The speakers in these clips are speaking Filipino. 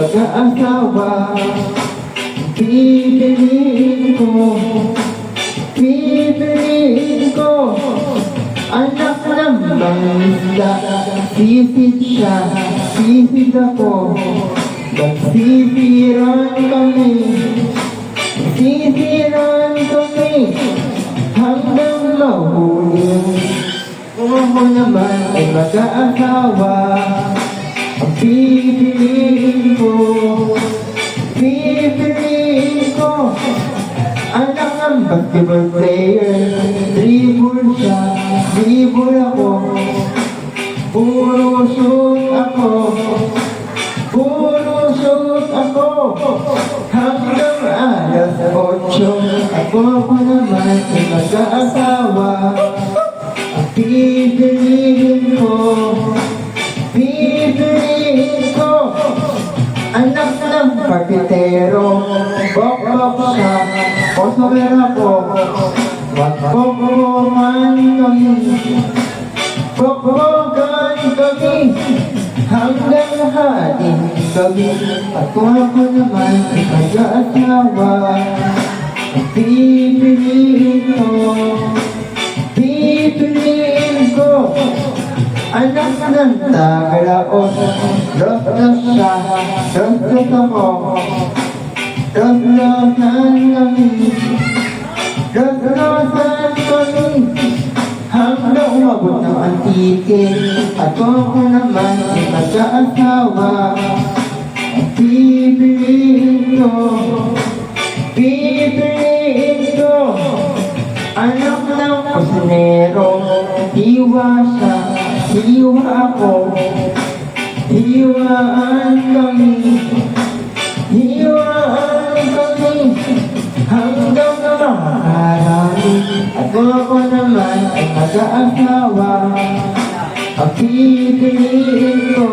Pag-aasawa, pipiliin ko, pipiliin ko, anak ng bangsa, sisid siya, sisid ako, magsisiran kami, sisiran kami, hanggang mahuli. Kung ako naman ay mag-aasawa, pipiliin basketball player, dribble siya, dribble ako, puro shoot ako, puro shoot ako, hanggang alas 8, ako ako naman ay mag-aasawa, pipiliin ko, Pipiliin ko. Anak ng pakitero Bok-bok siya Kosover ako Magboboman kami Bokbokan kami Hanggang hating kami At kung ako naman ay mag-aasawa Pipiliin ko Pipiliin ko Anak ng tagalaon, dos-dos siya, dos-dos ako. Dos-dosan kami, dos-dosan kami. Hanggang umabot ng antike, at ako naman ay mag-aasawa. Pipiliin ko, pipiliin ko. Anak ng kusinero, hiwa siya, hiwa ako. Hiwaan kami, Ako naman ay mag-aasawa. Ang pipiliin ko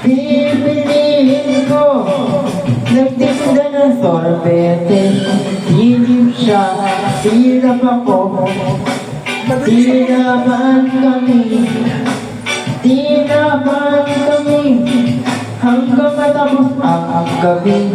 Pipiliin ko. Nagtinda ng sorbete. Silip siya, silap ako. Di naman kami Di naman kami. Hanggang matapos ang gabi.